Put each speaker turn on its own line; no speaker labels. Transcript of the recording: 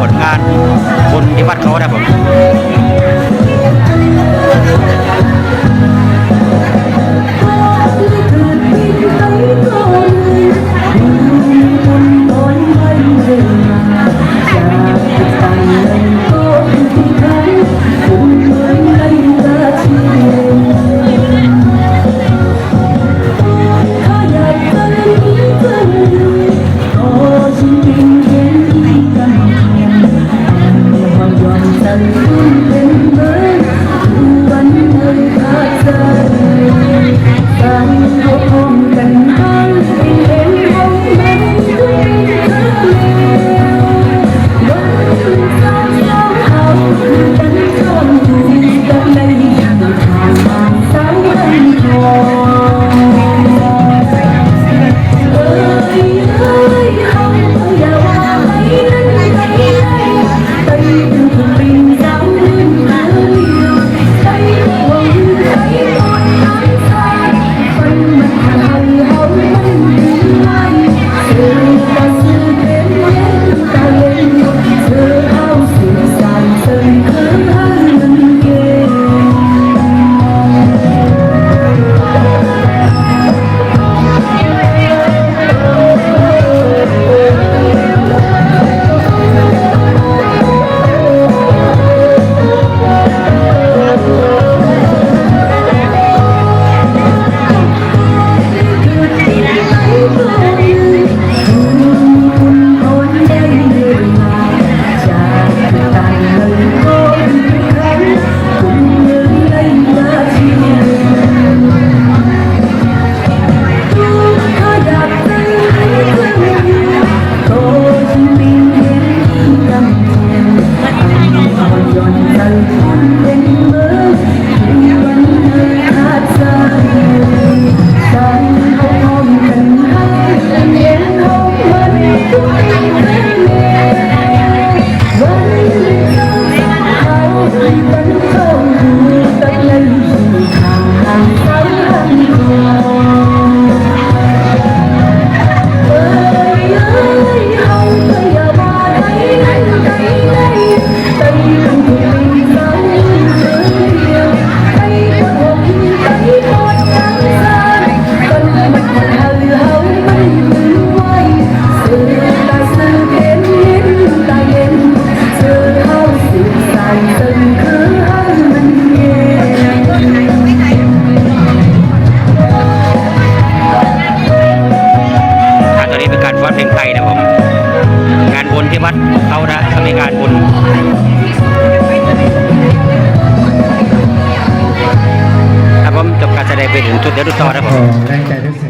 ผลงานบุญที่วัดเขานะครับผม งานบุญที่วัดเขานะเขามีงานบุญครับผมจบการแสดงไปถึงจุดเดียวดูต่อนะผม
แรงใจที่สุด